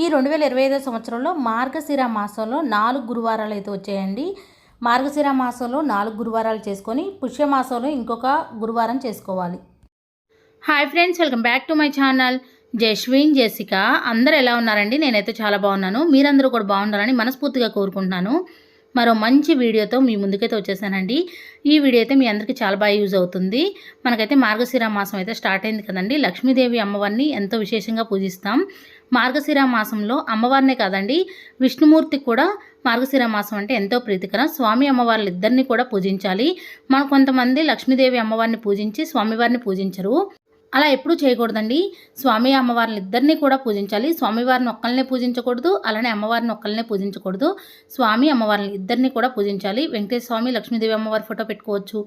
ఈ రెండు వేల ఇరవై ఐదో సంవత్సరంలో మార్గశిర మాసంలో నాలుగు గురువారాలు అయితే వచ్చాయండి. మార్గశిర మాసంలో నాలుగు గురువారాలు చేసుకొని పుష్యమాసంలో ఇంకొక గురువారం చేసుకోవాలి. Hi friends welcome back to my channel. Jaswin Jessica అందరు ఎలా ఉన్నారండి? నేనైతే చాలా బాగున్నాను. మీరందరూ కూడా బాగుండాలని మనస్ఫూర్తిగా కోరుకుంటున్నాను. మరో మంచి వీడియోతో మీ ముందుకైతే వచ్చేసానండి. ఈ వీడియో అయితే మీ అందరికీ చాలా బాగా యూజ్ అవుతుంది. మనకైతే మార్గశిర మాసం అయితే స్టార్ట్ అయింది కదండి. లక్ష్మీదేవి అమ్మవారిని ఎంతో విశేషంగా పూజిస్తాం. మార్గశిర మాసంలో అమ్మవారినే కాదండి విష్ణుమూర్తి కూడా మార్గశిర మాసం అంటే ఎంతో ప్రీతికరం. స్వామి అమ్మవార్లు ఇద్దరిని కూడా పూజించాలి. మన కొంతమంది లక్ష్మీదేవి అమ్మవారిని పూజించి స్వామివారిని పూజించరు. అలా ఎప్పుడూ చేయకూడదండి. స్వామి అమ్మవారిని ఇద్దరిని కూడా పూజించాలి. స్వామివారిని ఒక్కళ్ళనే పూజించకూడదు అలానే అమ్మవారిని ఒక్కళ్ళనే పూజించకూడదు. స్వామి అమ్మవారిని ఇద్దరిని కూడా పూజించాలి. వెంకటేశ్వర స్వామి లక్ష్మీదేవి అమ్మవారి ఫోటో పెట్టుకోవచ్చు.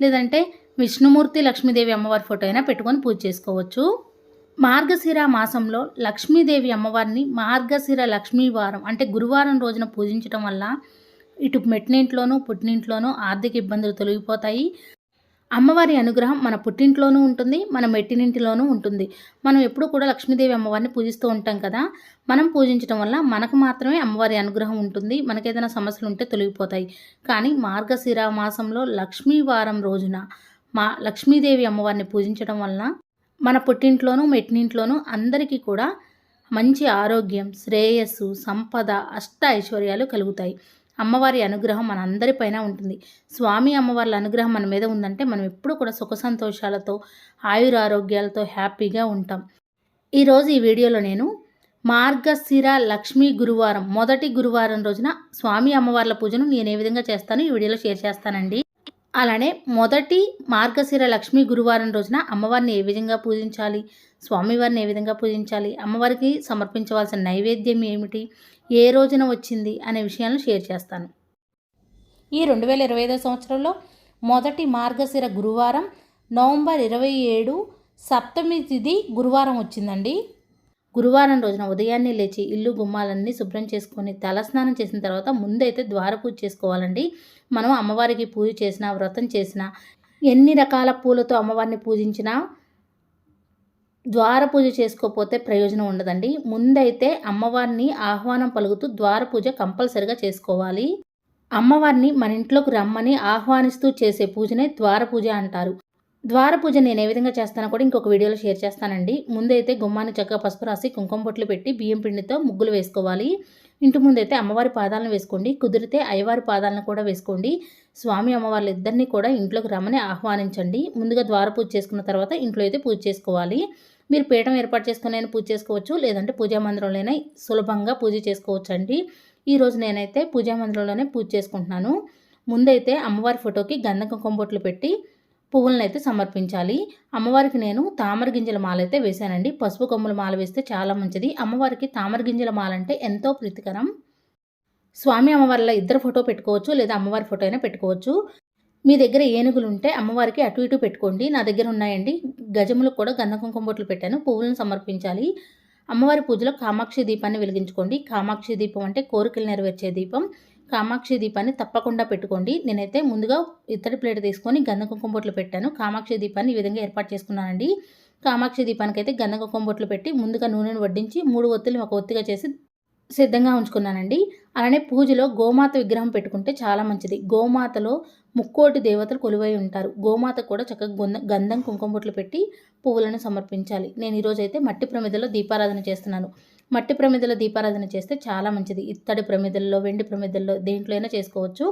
లేదంటే విష్ణుమూర్తి లక్ష్మీదేవి అమ్మవారి ఫోటో అయినా పెట్టుకొని పూజ చేసుకోవచ్చు. మార్గశిర మాసంలో లక్ష్మీదేవి అమ్మవారిని మార్గశిర లక్ష్మీవారం అంటే గురువారం రోజున పూజించడం వల్ల ఇటు మెట్టినింట్లోనూ పుట్టినింట్లోనూ ఆర్థిక ఇబ్బందులు తొలగిపోతాయి. అమ్మవారి అనుగ్రహం మన పుట్టింట్లోనూ ఉంటుంది మన మెట్టినింటిలోనూ ఉంటుంది. మనం ఎప్పుడు కూడా లక్ష్మీదేవి అమ్మవారిని పూజిస్తూ ఉంటాం కదా. మనం పూజించడం వల్ల మనకు మాత్రమే అమ్మవారి అనుగ్రహం ఉంటుంది మనకేదైనా సమస్యలు ఉంటే తొలగిపోతాయి. కానీ మార్గశిర మాసంలో లక్ష్మీవారం రోజున మా లక్ష్మీదేవి అమ్మవారిని పూజించడం వలన మన పుట్టింట్లోనూ మెట్టినింట్లోనూ అందరికీ కూడా మంచి ఆరోగ్యం శ్రేయస్సు సంపద అష్ట ఐశ్వర్యాలు కలుగుతాయి. అమ్మవారి అనుగ్రహం మన అందరిపైన ఉంటుంది. స్వామి అమ్మవార్ల అనుగ్రహం మన మీద ఉందంటే మనం ఎప్పుడు కూడా సుఖ సంతోషాలతో ఆయుర ఆరోగ్యాలతో హ్యాపీగా ఉంటాం. ఈరోజు ఈ వీడియోలో నేను మార్గశిర లక్ష్మీ గురువారం మొదటి గురువారం రోజున స్వామి అమ్మవార్ల పూజను నేను ఏ విధంగా చేస్తానో ఈ వీడియోలో షేర్ చేస్తానండి. అలానే మొదటి మార్గశిర లక్ష్మీ గురువారం రోజున అమ్మవారిని ఏ విధంగా పూజించాలి? స్వామివారిని ఏ విధంగా పూజించాలి? అమ్మవారికి సమర్పించవలసిన నైవేద్యం ఏమిటి? ఏ రోజున వచ్చింది? అనే విషయాలను షేర్ చేస్తాను. ఈ రెండు వేల ఇరవై ఐదో సంవత్సరంలో మొదటి మార్గశిర గురువారం నవంబర్ ఇరవై ఏడు సప్తమి తిథి గురువారం వచ్చిందండి. గురువారం రోజున ఉదయాన్నే లేచి ఇల్లు గుమ్మాలన్నీ శుభ్రం చేసుకొని తలస్నానం చేసిన తర్వాత ముందైతే ద్వార పూజ చేసుకోవాలండి. మనం అమ్మవారికి పూజ చేసిన వ్రతం చేసిన ఎన్ని రకాల పూలతో అమ్మవారిని పూజించినా ద్వార పూజ చేసుకోకపోతే ప్రయోజనం ఉండదండి. ముందైతే అమ్మవారిని ఆహ్వానం పలుకుతూ ద్వార పూజ కంపల్సరిగా చేసుకోవాలి. అమ్మవారిని మన ఇంట్లోకి రమ్మని ఆహ్వానిస్తూ చేసే పూజనే ద్వార పూజ అంటారు. ద్వార పూజ నేను ఏ విధంగా చేస్తానో కూడా ఇంకొక వీడియోలో షేర్ చేస్తానండి. ముందైతే గుమ్మాన్ని చక్కగా పసుపు రాసి కుంకుమ బొట్లు పెట్టి బియ్యం పిండితో ముగ్గులు వేసుకోవాలి. ఇంటి ముందైతే అమ్మవారి పాదాలను వేసుకోండి. కుదిరితే అయ్యవారి పాదాలను కూడా వేసుకోండి. స్వామి అమ్మవార్లు ఇద్దరిని కూడా ఇంట్లోకి రమ్మని ఆహ్వానించండి. ముందుగా ద్వార పూజ చేసుకున్న తర్వాత ఇంట్లో అయితే పూజ చేసుకోవాలి. మీరు పీఠం ఏర్పాటు చేసుకుని పూజ చేసుకోవచ్చు. లేదంటే పూజా మందిరంలోనే సులభంగా పూజ చేసుకోవచ్చు అండి ఈరోజు నేనైతే పూజా మందిరంలోనే పూజ చేసుకుంటున్నాను. ముందైతే అమ్మవారి ఫోటోకి గంధ కుంకుమ బొట్లు పెట్టి పువ్వులను అయితే సమర్పించాలి. అమ్మవారికి నేను తామర గింజల మాల అయితే వేశానండి. పసుపు కొమ్ముల మాల వేస్తే చాలా మంచిది. అమ్మవారికి తామర గింజల మాల అంటే ఎంతో ప్రీతికరం. స్వామి అమ్మవారిలో ఇద్దరు ఫోటో పెట్టుకోవచ్చు లేదా అమ్మవారి ఫోటో అయినా పెట్టుకోవచ్చు. మీ దగ్గర ఏనుగులు ఉంటే అమ్మవారికి అటు ఇటు పెట్టుకోండి. నా దగ్గర ఉన్నాయండి. గజములకు కూడా గంధ కుంకుమ బొట్లు పెట్టాను. పువ్వులను సమర్పించాలి. అమ్మవారి పూజలో కామాక్షి దీపాన్ని వెలిగించుకోండి. కామాక్షి దీపం అంటే కోరికలు నెరవేర్చే దీపం. కామాక్షి దీపాన్ని తప్పకుండా పెట్టుకోండి. నేనైతే ముందుగా ఇత్తడి ప్లేట్ తీసుకొని గంధ కుంకుమ బొట్లు పెట్టాను. కామాక్షి దీపాన్ని ఈ విధంగా ఏర్పాటు చేసుకున్నానండి. కామాక్షి దీపానికి అయితే గంధ కుంకుమ బొట్లు పెట్టి ముందుగా నూనెను వడ్డించి మూడు ఒత్తులు ఒక ఒత్తిగా చేసి సిద్ధంగా ఉంచుకున్నానండి. అలానే పూజలో గోమాత విగ్రహం పెట్టుకుంటే చాలా మంచిది. గోమాతలో ముక్కోటి దేవతలు కొలువై ఉంటారు. గోమాత కూడా చక్కగా గంధం కుంకుమ బొట్లు పెట్టి పువ్వులను సమర్పించాలి. నేను ఈరోజు మట్టి ప్రమిదలో దీపారాధన చేస్తున్నాను. మట్టి ప్రమిదలో దీపారాధన చేస్తే చాలా మంచిది. ఇత్తడి ప్రమిదల్లో వెండి ప్రమిదల్లో దేంట్లో అయినా చేసుకోవచ్చు.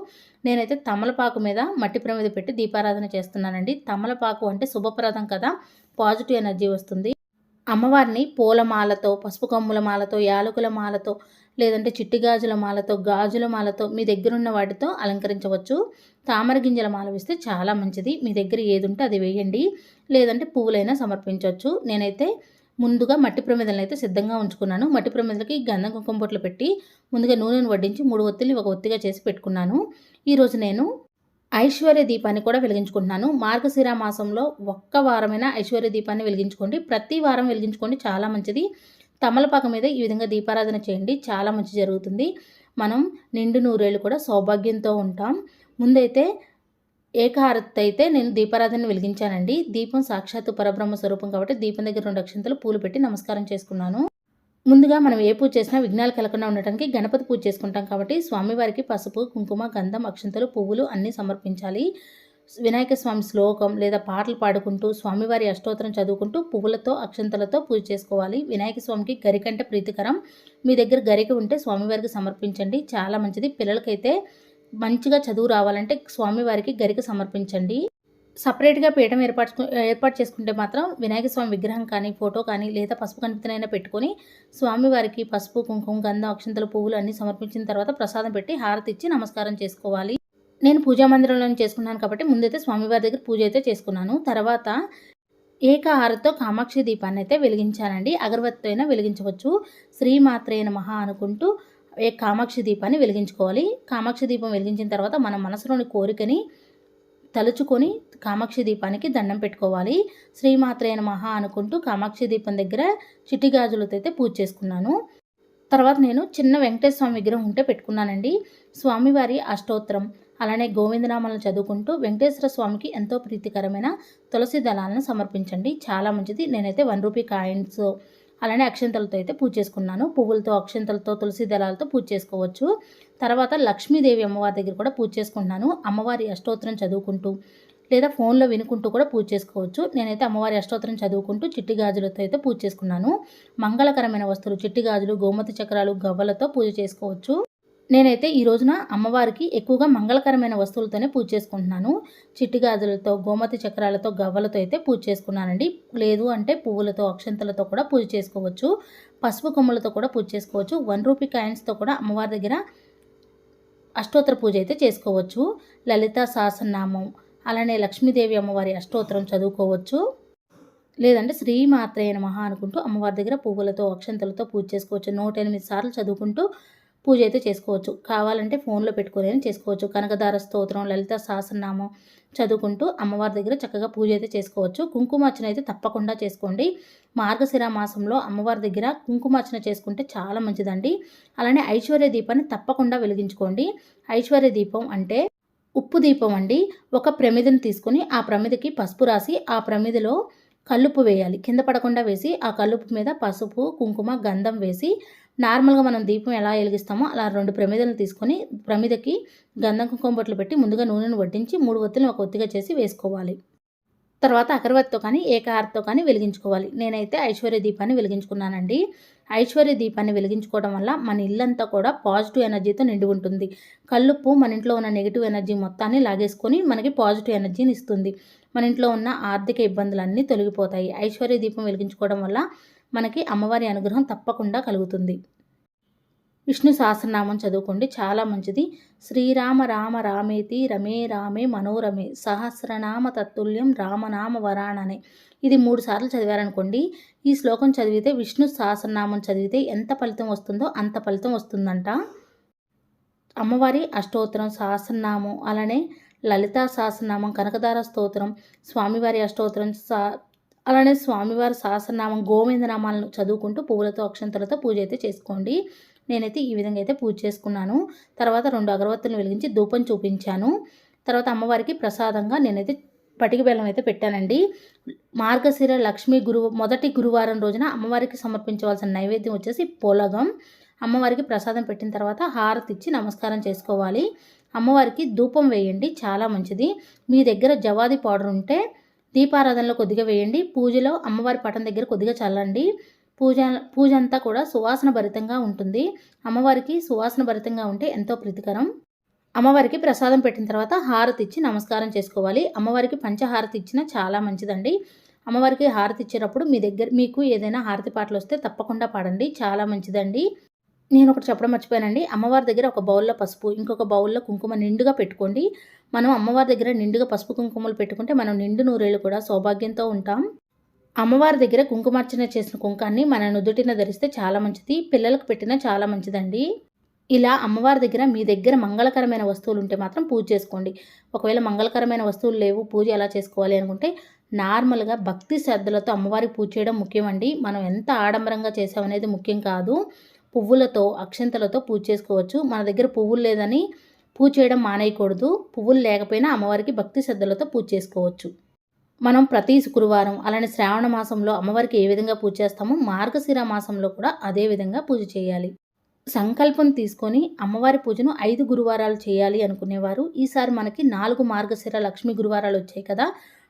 నేనైతే తమలపాకు మీద మట్టి ప్రమిద పెట్టి దీపారాధన చేస్తున్నానండి. తమలపాకు అంటే శుభప్రదం కదా. పాజిటివ్ ఎనర్జీ వస్తుంది. అమ్మవారిని పూలమాలతో పసుపు కమ్ముల మాలతో యాలకుల మాలతో లేదంటే చిట్టి గాజుల మాలతో గాజుల మాలతో మీ దగ్గర ఉన్న వాటితో అలంకరించవచ్చు. తామర గింజల మాల వేస్తే చాలా మంచిది. మీ దగ్గర ఏది ఉంటే అది వేయండి. లేదంటే పువ్వులైనా సమర్పించవచ్చు. నేనైతే ముందుగా మట్టి ప్రమేదలను అయితే సిద్ధంగా ఉంచుకున్నాను. మట్టి ప్రమేదలకి గంధం కుంకుమ బొట్లు పెట్టి ముందుగా నూనెను వడ్డించి మూడు ఒత్తిల్ని ఒక ఒత్తిగా చేసి పెట్టుకున్నాను. ఈరోజు నేను ఐశ్వర్య దీపాన్ని కూడా వెలిగించుకుంటున్నాను. మార్గశిర మాసంలో ఒక్క వారమైన ఐశ్వర్య దీపాన్ని వెలిగించుకోండి. ప్రతి వారం వెలిగించుకోండి. చాలా మంచిది. తమలపాక మీద ఈ విధంగా దీపారాధన చేయండి. చాలా మంచి జరుగుతుంది. మనం నిండు నూరేళ్ళు కూడా సౌభాగ్యంతో ఉంటాం. ముందైతే ఏకహారతి అయితే నేను దీపారాధన వెలిగించానండి. దీపం సాక్షాత్తు పరబ్రహ్మ స్వరూపం కాబట్టి దీపం దగ్గర రెండు అక్షంతలు పూలు పెట్టి నమస్కారం చేసుకున్నాను. ముందుగా మనం ఏ పూజ చేసినా విఘ్నాలు కలగకుండా ఉండటానికి గణపతి పూజ చేసుకుంటాం కాబట్టి స్వామివారికి పసుపు కుంకుమ గంధం అక్షంతలు పువ్వులు అన్నీ సమర్పించాలి. వినాయక స్వామి శ్లోకం లేదా పాటలు పాడుకుంటూ స్వామివారి అష్టోత్తరం చదువుకుంటూ పువ్వులతో అక్షంతలతో పూజ చేసుకోవాలి. వినాయక స్వామికి గరికంటే ప్రీతికరం. మీ దగ్గర గరిక ఉంటే స్వామివారికి సమర్పించండి. చాలా మంచిది. పిల్లలకైతే మంచిగా చదువు రావాలంటే స్వామివారికి గరిక సమర్పించండి. సపరేట్గా పీఠం ఏర్పాటు ఏర్పాటు చేసుకుంటే మాత్రం వినాయక స్వామి విగ్రహం కానీ ఫోటో కానీ లేదా పసుపు కనిపితనైనా పెట్టుకొని స్వామివారికి పసుపు కుంకుమ గంధం అక్షంతలు పువ్వులు అన్నీ సమర్పించిన తర్వాత ప్రసాదం పెట్టి హారతి ఇచ్చి నమస్కారం చేసుకోవాలి. నేను పూజా మందిరంలో చేసుకున్నాను కాబట్టి ముందైతే స్వామివారి దగ్గర పూజ అయితే చేసుకున్నాను. తర్వాత ఏకహారతో కామాక్షి దీపాన్ని అయితే వెలిగించానండి. అగరబత్తితో అయినా వెలిగించవచ్చు. శ్రీమాత్రేన మహా అనుకుంటూ కామాక్షి దీపాన్ని వెలిగించుకోవాలి. కామాక్షి దీపం వెలిగించిన తర్వాత మన మనసులోని కోరికని తలుచుకొని కామాక్షి దీపానికి దండం పెట్టుకోవాలి. శ్రీమాత్రేన మహా అనుకుంటూ కామాక్షి దీపం దగ్గర చిట్టి గాజులతో అయితే పూజ చేసుకున్నాను. తర్వాత నేను చిన్న వెంకటేశ్వర స్వామి విగ్రహం ఉంటే పెట్టుకున్నానండి. స్వామివారి అష్టోత్తరం. అలానే గోవిందనామాలను చదువుకుంటూ వెంకటేశ్వర స్వామికి ఎంతో ప్రీతికరమైన తులసి దళాలను సమర్పించండి. చాలా మంచిది. నేనైతే వన్ రూపీ కాయిన్స్ అలానే అక్షంతలతో అయితే పూజ చేసుకున్నాను. పువ్వులతో అక్షంతలతో తులసి దళాలతో పూజ చేసుకోవచ్చు. తర్వాత లక్ష్మీదేవి అమ్మవారి దగ్గర కూడా పూజ చేసుకుంటున్నాను. అమ్మవారి అష్టోత్తరం చదువుకుంటూ లేదా ఫోన్లో వినుకుంటూ కూడా పూజ చేసుకోవచ్చు. నేనైతే అమ్మవారి అష్టోత్తరం చదువుకుంటూ చిట్టి గాజులతో అయితే పూజ చేసుకున్నాను. మంగళకరమైన వస్తువులు చిట్టి గాజులు గోమతి చక్రాలు గవ్వలతో పూజ చేసుకోవచ్చు. నేనైతే ఈ రోజున అమ్మవారికి ఎక్కువగా మంగళకరమైన వస్తువులతోనే పూజ చేసుకుంటున్నాను. చిట్టి గాజులతో గోమతి చక్రాలతో గవ్వలతో అయితే పూజ చేసుకున్నానండి. లేదు అంటే పువ్వులతో అక్షంతలతో కూడా పూజ చేసుకోవచ్చు. పసుపు కొమ్మలతో కూడా పూజ చేసుకోవచ్చు. వన్ రూపీ కాయిన్స్తో కూడా అమ్మవారి దగ్గర అష్టోత్తర పూజ అయితే చేసుకోవచ్చు. లలిత సహస్రనామం అలానే లక్ష్మీదేవి అమ్మవారి అష్టోత్తరం చదువుకోవచ్చు. లేదంటే శ్రీమాత్రేయ మహా అనుకుంటూ అమ్మవారి దగ్గర పువ్వులతో అక్షంతలతో పూజ చేసుకోవచ్చు. నూట ఎనిమిది సార్లు చదువుకుంటూ పూజ అయితే చేసుకోవచ్చు. కావాలంటే ఫోన్లో పెట్టుకునే చేసుకోవచ్చు. కనకదార స్తోత్రం లలిత సహస్రనామం చదువుకుంటూ అమ్మవారి దగ్గర చక్కగా పూజ అయితే చేసుకోవచ్చు. కుంకుమార్చన అయితే తప్పకుండా చేసుకోండి. మార్గశిర మాసంలో అమ్మవారి దగ్గర కుంకుమార్చన చేసుకుంటే చాలా మంచిదండి. అలానే ఐశ్వర్య దీపాన్ని తప్పకుండా వెలిగించుకోండి. ఐశ్వర్య దీపం అంటే ఉప్పు దీపం అండి. ఒక ప్రమిదను తీసుకొని ఆ ప్రమిదకి పసుపు రాసి ఆ ప్రమిదలో కల్లుపు వేయాలి. కింద పడకుండా వేసి ఆ కల్లుపు మీద పసుపు కుంకుమ గంధం వేసి నార్మల్గా మనం దీపం ఎలా వెలిగిస్తామో అలా రెండు ప్రమిదలను తీసుకొని ప్రమిదకి గంధం కుంకుమ బొట్లు పెట్టి ముందుగా నూనెను వడ్డించి మూడు ఒత్తులను ఒక ఒత్తిగా చేసి వేసుకోవాలి. తర్వాత అగరవత్తితో కానీ ఏకహారతో కానీ వెలిగించుకోవాలి. నేనైతే ఐశ్వర్య దీపాన్ని వెలిగించుకున్నానండి. ఐశ్వర్య దీపాన్ని వెలిగించుకోవడం వల్ల మన ఇల్లంతా కూడా పాజిటివ్ ఎనర్జీతో నిండి ఉంటుంది. కల్లుప్పు మన ఇంట్లో ఉన్న నెగిటివ్ ఎనర్జీ మొత్తాన్ని లాగేసుకొని మనకి పాజిటివ్ ఎనర్జీని ఇస్తుంది. మన ఇంట్లో ఉన్న ఆర్థిక ఇబ్బందులన్నీ తొలగిపోతాయి. ఐశ్వర్య దీపం వెలిగించుకోవడం వల్ల మనకి అమ్మవారి అనుగ్రహం తప్పకుండా కలుగుతుంది. విష్ణు సహస్రనామం చదువుకోండి. చాలా మంచిది. శ్రీరామ రామ రామేతి రమే రామే మనోరమే సహస్రనామ తత్తుల్యం రామనామ వరాణనే ఇది మూడు సార్లు చదివారనుకోండి. ఈ శ్లోకం చదివితే విష్ణు సహస్రనామం చదివితే ఎంత ఫలితం వస్తుందో అంత ఫలితం వస్తుందంట. అమ్మవారి అష్టోత్తరం సహస్రనామం అలానే లలితా సహస్రనామం కనకదార స్తోత్రం స్వామివారి అష్టోత్తరం సా అలానే స్వామివారి సహస్రనామం గోవిందనామాలను చదువుకుంటూ పువ్వులతో అక్షంతలతో పూజ అయితే చేసుకోండి. నేనైతే ఈ విధంగా అయితే పూజ చేసుకున్నాను. తర్వాత రెండు అగరవత్తులను వెలిగించి ధూపం చూపించాను. తర్వాత అమ్మవారికి ప్రసాదంగా నేనైతే పటిక బెల్లం అయితే పెట్టానండి. మార్గశిర లక్ష్మీ గురువు మొదటి గురువారం రోజున అమ్మవారికి సమర్పించవలసిన నైవేద్యం వచ్చేసి పొలగం. అమ్మవారికి ప్రసాదం పెట్టిన తర్వాత హారతి ఇచ్చి నమస్కారం చేసుకోవాలి. అమ్మవారికి ధూపం వేయండి చాలా మంచిది. మీ దగ్గర జవాది పౌడర్ ఉంటే దీపారాధనలో కొద్దిగా వేయండి. పూజలో అమ్మవారి పటం దగ్గర కొద్దిగా చల్లండి. పూజ పూజ అంతా కూడా సువాసన భరితంగా ఉంటుంది. అమ్మవారికి సువాసన భరితంగా ఉంటే ఎంతో ప్రీతికరం. అమ్మవారికి ప్రసాదం పెట్టిన తర్వాత హారతి ఇచ్చి నమస్కారం చేసుకోవాలి. అమ్మవారికి పంచహారతి ఇచ్చిన చాలా మంచిదండి. అమ్మవారికి హారతి ఇచ్చేటప్పుడు మీ దగ్గర మీకు ఏదైనా హారతి పాటలు వస్తే తప్పకుండా పాడండి. చాలా మంచిదండి. నేను ఒకటి చెప్పడం మర్చిపోయానండి. అమ్మవారి దగ్గర ఒక బౌల్లో పసుపు ఇంకొక బౌల్లో కుంకుమ నిండుగా పెట్టుకోండి. మనం అమ్మవారి దగ్గర నిండుగా పసుపు కుంకుమలు పెట్టుకుంటే మనం నిండు నూరేళ్ళు కూడా సౌభాగ్యంతో ఉంటాం. అమ్మవారి దగ్గర కుంకుమార్చన చేసిన కుంకాన్ని మన నుదుటిన ధరిస్తే చాలా మంచిది. పిల్లలకు పెట్టినా చాలా మంచిదండి. ఇలా అమ్మవారి దగ్గర మీ దగ్గర మంగళకరమైన వస్తువులు ఉంటే మాత్రం పూజ చేసుకోండి. ఒకవేళ మంగళకరమైన వస్తువులు లేవు పూజ ఎలా చేసుకోవాలి అనుకుంటే నార్మల్గా భక్తి శ్రద్ధలతో అమ్మవారికి పూజ చేయడం ముఖ్యమండి. మనం ఎంత ఆడంబరంగా చేసామనేది ముఖ్యం కాదు. పువ్వులతో అక్షంతలతో పూజ చేసుకోవచ్చు. మన దగ్గర పువ్వులు లేదని పూజ చేయడం మానేయకూడదు. పువ్వులు లేకపోయినా అమ్మవారికి భక్తి శ్రద్ధలతో పూజ చేసుకోవచ్చు. మనం ప్రతి శుక్రవారం అలానే శ్రావణ మాసంలో అమ్మవారికి ఏ విధంగా పూజ చేస్తామో మార్గశిర మాసంలో కూడా అదే విధంగా పూజ చేయాలి. సంకల్పం తీసుకొని అమ్మవారి పూజను ఐదు గురువారాలు చేయాలి అనుకునేవారు. ఈసారి మనకి నాలుగు మార్గశిర లక్ష్మీ గురువారాలు వచ్చాయి కదా.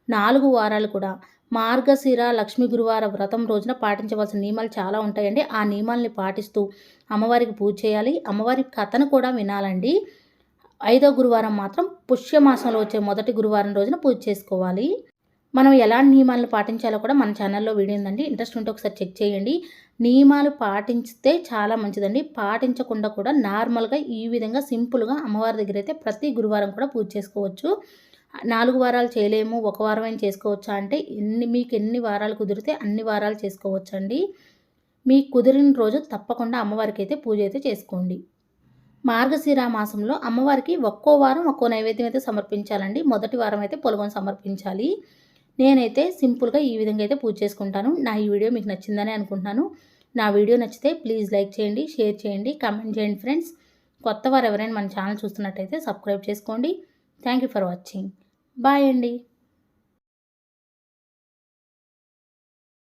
నాలుగు వారాలు కూడా. మార్గశిర లక్ష్మీ గురువార వ్రతం రోజున పాటించవలసిన నియమాలు చాలా ఉంటాయండి. ఆ నియమాల్ని పాటిస్తూ అమ్మవారికి పూజ చేయాలి. అమ్మవారి కథను కూడా వినాలండి. ఐదో గురువారం మాత్రం పుష్యమాసంలో వచ్చే మొదటి గురువారం రోజున పూజ చేసుకోవాలి. మనం ఎలాంటి నియమాలను పాటించాలో కూడా మన ఛానల్లో వీడియో ఉందండి. ఇంట్రెస్ట్ ఉంటే ఒకసారి చెక్ చేయండి. నియమాలు పాటించితే చాలా మంచిదండి. పాటించకుండా కూడా నార్మల్గా ఈ విధంగా సింపుల్గా అమ్మవారి దగ్గర అయితే ప్రతి గురువారం కూడా పూజ చేసుకోవచ్చు. నాలుగు వారాలు చేయలేము ఒక వారం అయినా చేసుకోవచ్చా అంటే ఎన్ని మీకు ఎన్ని వారాలు కుదిరితే అన్ని వారాలు చేసుకోవచ్చండి. మీకు కుదిరిన రోజు తప్పకుండా అమ్మవారికి అయితే పూజ అయితే చేసుకోండి. మార్గశిర మాసంలో అమ్మవారికి ఒక్కో వారం ఒక్కో నైవేద్యం అయితే సమర్పించాలండి. మొదటి వారం అయితే పొలగొని సమర్పించాలి. నేనైతే సింపుల్గా ఈ విధంగా అయితే పూజ చేసుకుంటాను. నా ఈ వీడియో మీకు నచ్చిందని అనుకుంటున్నాను. నా వీడియో నచ్చితే ప్లీజ్ లైక్ చేయండి షేర్ చేయండి కామెంట్ చేయండి ఫ్రెండ్స్. కొత్త వారు ఎవరైనా మన ఛానల్ చూస్తున్నట్టయితే సబ్స్క్రైబ్ చేసుకోండి. Thank you for watching. Bye అండి